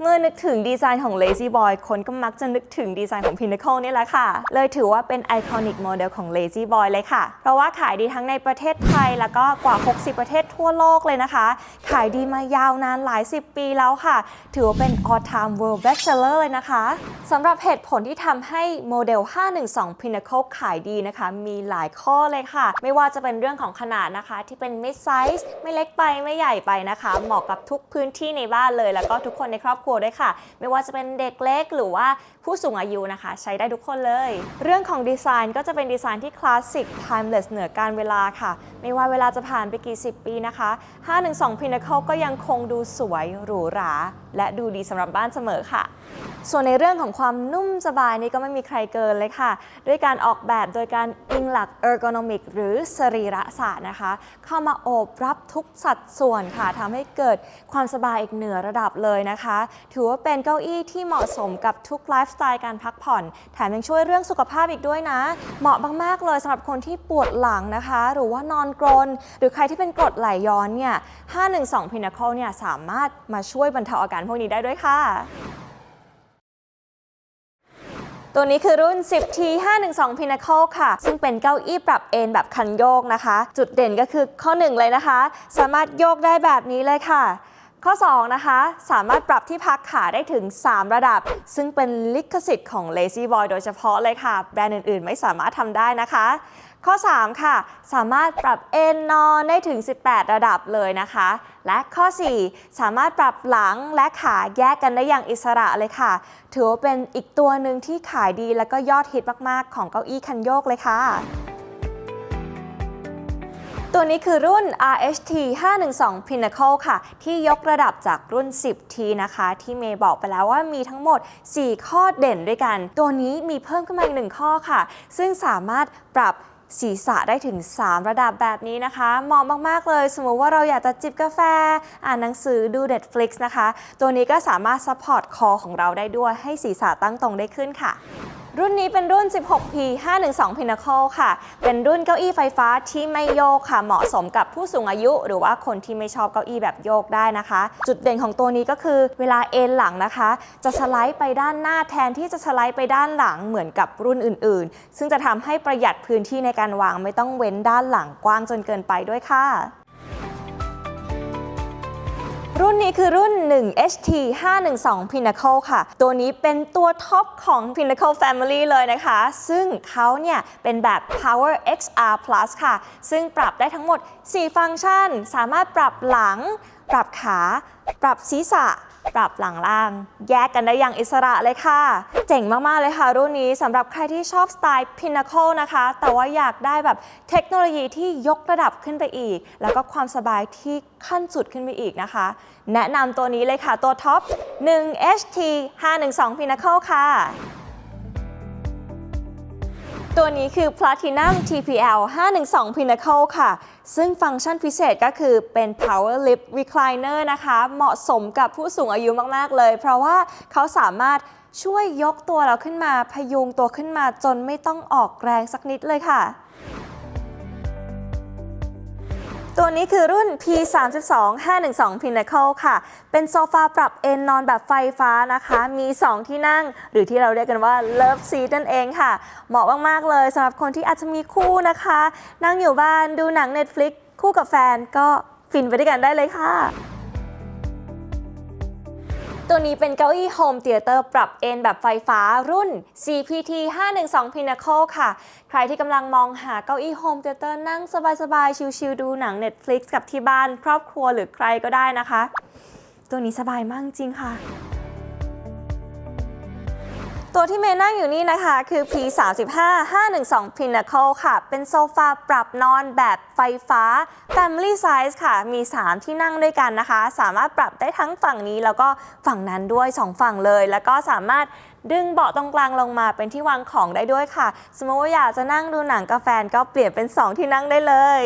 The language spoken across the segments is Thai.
เมื่อนึกถึงดีไซน์ของ Lazy Boy คนก็มักจะนึกถึงดีไซน์ของ Pinnacle นี่แหละค่ะ เลยถือว่าเป็นไอคอนิกโมเดลของ Lazy Boy เลยค่ะ เพราะว่าขายดีทั้งในประเทศไทย แล้วก็กว่า 60 ประเทศทั่วโลกเลยนะคะ ขายดีมายาวนานหลาย 10 ปีแล้วค่ะ ถือว่าเป็น all time world bestseller เลยนะคะสำหรับเหตุผลที่ทำให้โมเดล 512 Pinnacle ขายดีนะคะ มีหลายข้อเลยค่ะ ไม่ว่าจะเป็นเรื่องของขนาดนะคะ ที่เป็น mid size ไม่เล็กไปไม่ใหญ่ไปนะคะ เหมาะกับทุกพื้นที่ในบ้านเลย แล้วก็ทุกคนในครอบครัวด้วยค่ะ ไม่ว่าจะเป็นเด็กเล็กหรือว่าผู้สูงอายุนะคะ ใช้ได้ทุกคนเลย เรื่องของดีไซน์ก็จะเป็นดีไซน์ที่คลาสสิก timeless เหนือการเวลาค่ะ ไม่ว่าเวลาจะผ่านไปกี่สิบปีนะคะ 512 Pinnacle ก็ยังคงดูสวยหรูหรา และดูดีสำหรับบ้านเสมอค่ะ ส่วนในเรื่องของความนุ่มสบายนี่ก็ไม่มีใครเกินเลยค่ะ ด้วยการออกแบบโดยการอิงหลัก ergonomic หรือสรีระศาสตร์นะคะ เข้ามาโอบรับทุกสัดส่วนค่ะทำให้เกิดความสบายอีกเหนือระดับเลยนะคะถือว่าเป็นเก้าอี้ที่เหมาะสมกับทุกไลฟ์สไตล์การพักผ่อน แถมยังช่วยเรื่องสุขภาพอีกด้วยนะ เหมาะมากๆเลยสำหรับคนที่ปวดหลังนะคะ หรือว่านอนกรน หรือใครที่เป็นกรดไหลย้อนเนี่ย 512 Pinnacle เนี่ยสามารถมาช่วยบรรเทาอาการพวกนี้ได้ด้วยค่ะตัวนี้คือรุ่น 10T 512 Pinnacle ค่ะ ซึ่งเป็นเก้าอี้ปรับเอนแบบคันโยกนะคะ จุดเด่นก็คือข้อ 1 เลยนะคะ สามารถโยกได้แบบนี้เลยค่ะ ข้อ 2 นะคะ สามารถปรับที่พักขาได้ถึง 3 ระดับ ซึ่งเป็นลิขสิทธิ์ของ Lazy Boy โดยเฉพาะเลยค่ะ แบรนด์อื่น ๆ ไม่สามารถทำได้นะคะ ข้อ 3 ค่ะ สามารถปรับเอนนอนได้ถึง 18 ระดับเลยนะคะ และข้อ 4 สามารถปรับหลังและขาแยกกันได้อย่างอิสระเลยค่ะ ถือว่าเป็นอีกตัวหนึ่งที่ขายดีและก็ยอดฮิตมาก ๆ ของเก้าอี้คันโยกเลยค่ะ ตัวนี้คือรุ่น RHT 512 Pinnacle ค่ะ ที่ยกระดับจากรุ่น 10T นะคะ ที่เมย์บอกไปแล้วว่ามีทั้งหมด 4 ข้อเด่นด้วยกัน ตัวนี้มีเพิ่มขึ้นมาอีกหนึ่งข้อค่ะ ซึ่งสามารถปรับศีรษะได้ถึง 3 ระดับแบบนี้นะคะเหมาะมาก ๆ เลย สมมุติว่าเราอยากจะจิบกาแฟ อ่านหนังสือดู Netflix นะคะ ตัวนี้ก็สามารถซัพพอร์ตคอของเราได้ด้วยให้ศีรษะตั้งตรงได้ขึ้นค่ะ รุ่นนี้เป็นรุ่น 16P 512 Pinnacle ค่ะ เป็นรุ่นเก้าอี้ไฟฟ้าที่ไม่โยกค่ะ เหมาะสมกับผู้สูงอายุ หรือว่าคนที่ไม่ชอบเก้าอี้แบบโยกได้นะคะ จุดเด่นของตัวนี้ก็คือเวลาเอนหลังนะคะ จะสไลด์ไปด้านหน้าแทนที่จะสไลด์ไปด้านหลังเหมือนกับรุ่นอื่นๆ ซึ่งจะทำให้ประหยัดพื้นที่ในการวางไม่ต้องเว้นด้านหลังกว้างจนเกินไปด้วยค่ะ รุ่นนี้คือรุ่น 1 HT 512 Pinnacle ค่ะ ตัวนี้เป็นตัวท็อปของ Pinnacle Family เลยนะคะ ซึ่งเขาเนี่ยเป็นแบบ Power XR Plus ค่ะ ซึ่งปรับได้ทั้งหมด 4 ฟังก์ชัน สามารถปรับหลัง ปรับขา ปรับศีรษะ ปรับหลังล่าง แยกกันได้อย่างอิสระเลยค่ะ เจ๋งมากๆเลยค่ะ รุ่นนี้สำหรับใครที่ชอบสไตล์ Pinnacle นะคะ แต่ว่าอยากได้แบบเทคโนโลยีที่ยกระดับขึ้นไปอีก แล้วก็ความสบายที่ขั้นสุดขึ้นไปอีกนะคะ แนะนำตัวนี้เลยค่ะตัวท็อป 1 HT 512 Pinnacle ค่ะ ตัวนี้คือ Platinum TPL 512 Pinnacle ค่ะ ซึ่งฟังก์ชันพิเศษก็คือเป็น Power Lift Recliner นะคะ เหมาะสมกับผู้สูงอายุมากๆเลย เพราะว่าเขาสามารถช่วยยกตัวเราขึ้นมาพยุงตัวขึ้นมาจนไม่ต้องออกแรงสักนิดเลยค่ะ ตัวนี้คือรุ่น P32 512 Pinnacle ค่ะ เป็นโซฟาปรับเอนนอนแบบไฟฟ้านะคะ มี 2 ที่นั่ง หรือที่เราเรียกกันว่า Love Seat นั่นเองค่ะ เหมาะมาก ๆ เลยสำหรับคนที่อาจจะมีคู่นะคะ นั่งอยู่บ้านดูหนัง Netflix คู่กับแฟนก็ฟินไปด้วยกันได้เลยค่ะ ตัวนี้เป็นเก้าอี้โฮมเตียเตอร์ปรับเอนแบบไฟฟ้ารุ่น CPT 512 Pinnacle ค่ะ ใครที่กำลังมองหาเก้าอี้โฮมเตียเตอร์นั่งสบายๆ ชิลๆ ดูหนัง Netflix กับที่บ้าน ครอบครัวหรือใครก็ได้นะคะ ตัวนี้สบายมากจริงค่ะ ตัวที่เมย์นั่งอยู่นี่นะคะ คือ P35 512 Pinnacle ค่ะ เป็นโซฟาปรับนอนแบบไฟฟ้า Family Size ค่ะ มี 3 ที่นั่งด้วยกันนะคะ สามารถปรับได้ทั้งฝั่งนี้แล้วก็ฝั่งนั้นด้วย 2 ฝั่งเลย แล้วก็สามารถดึงเบาะตรงกลางลงมาเป็นที่วางของได้ด้วยค่ะ สมมติว่าอยากจะนั่งดูหนังกับแฟนก็เปลี่ยนเป็น 2 ที่นั่งได้เลย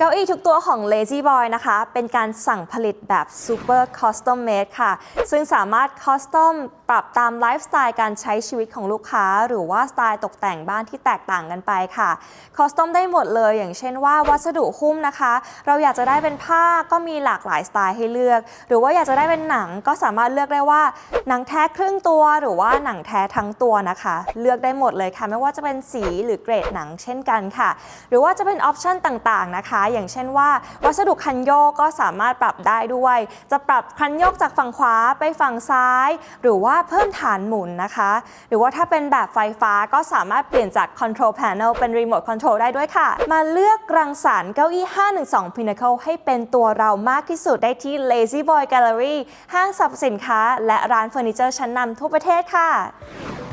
เก้าอี้ทุกตัวของ Lazy Boy นะคะ เป็นการสั่งผลิตแบบ Super Custom Made ค่ะ ซึ่งสามารถ Custom ปรับตามไลฟ์สไตล์การใช้ชีวิตของลูกค้า หรือว่าสไตล์ตกแต่งบ้านที่แตกต่างกันไปค่ะ Custom ได้หมดเลย อย่างเช่นว่าวัสดุหุ้มนะคะ เราอยากจะได้เป็นผ้าก็มีหลากหลายสไตล์ให้เลือก หรือว่าอยากจะได้เป็นหนังก็สามารถเลือกได้ว่าหนังแท้ครึ่งตัวหรือว่าหนังแท้ทั้งตัวนะคะ เลือกได้หมดเลยค่ะ ไม่ว่าจะเป็นสีหรือเกรดหนังเช่นกันค่ะ หรือว่าจะเป็นออปชันต่างๆนะคะอย่างเช่นว่า วัสดุคันโยกก็สามารถปรับได้ด้วย จะปรับคันโยกจากฝั่งขวาไปฝั่งซ้าย หรือว่าเพิ่มฐานหมุนนะคะ หรือว่าถ้าเป็นแบบไฟฟ้าก็สามารถเปลี่ยนจาก Control Panel เป็น Remote Control ได้ด้วยค่ะ มาเลือกรังสรรค์เก้าอี้ 512 Pinnacle ให้เป็นตัวเรามากที่สุดได้ที่ Lazy Boy Gallery ห้างสรรพสินค้า และร้านเฟอร์นิเจอร์ชั้นนำทั่วประเทศค่ะ